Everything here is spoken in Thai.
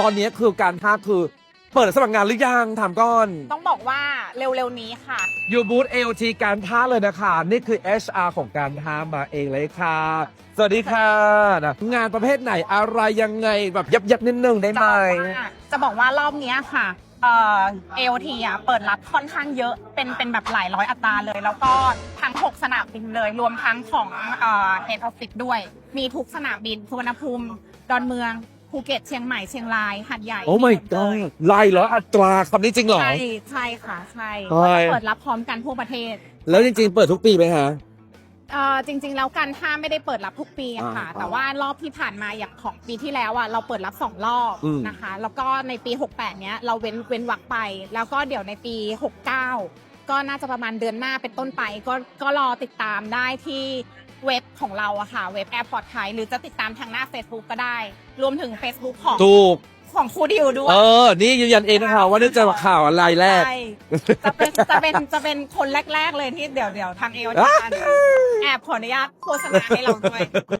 ตอนนี้คือการท่าคือเปิดสมัครงานหรือยังถามก่อน ต้องบอกว่าเร็วๆนี้ค่ะ อยู่บูธ LT การท่าเลยนะคะ นี่คือ HR ของการท่ามาเองเลยค่ะ สวัสดีค่ะนะงานประเภทไหนอะไรยังไงแบบยับยับๆนิดนึงได้ไหม จะบอกว่าจะบอกว่ารอบเนี้ยค่ะเอ่อ AOT อะเปิดรับค่อนข้างเยอะเป็นเป็นแบบหลายร้อยอัตราเลย แล้วก็ทั้ง 6 สนามบินเลย รวมทั้งของเอ่อ Head Office ด้วย มีทุกสนามบินสุวรรณภูมิ ดอนเมือง ภูเก็ตเชียงใหม่เชียงรายหัดใหญ่โอ้ my หมดเลย god ไล่เหรออัตราคำนี้จริงเหรอ ใช่ใช่ค่ะใช่ใช่ เปิดรับพร้อมกันทั่วประเทศ แล้วจริงๆ เปิดทุกปีไหมฮะ เอ่อจริง ๆ แล้วการท่าไม่ได้เปิดรับทุกปีอะค่ะ อ่าแต่ว่ารอบที่ผ่านมาอย่างของปีที่แล้วอะเราเปิดรับสองรอบอืมนะคะ แล้วก็ในปี 68 เนี้ยเราเว้นเว้นวักไป แล้วก็เดี๋ยวในปี 69 ก็น่าจะประมาณเดือนหน้าเป็นต้นไป ก็ก็รอติดตามได้ที่เว็บของเราอะค่ะ เว็บ Airport ไทยหรือจะติดตามทางหน้า Facebook ก็ได้ รวมถึง Facebook ของถูก ของครูดิวด้วย เออ นี่ยืนยันเองนะคะว่าเนื่องจากว่าข่าวอะไรแรก ใช่จะเป็นจะเป็นจะเป็นคนแรก ๆ เลยที่เดี๋ยวเดี๋ยวทางเอลอะแอบขออนุญาตโฆษณาให้เราด้วย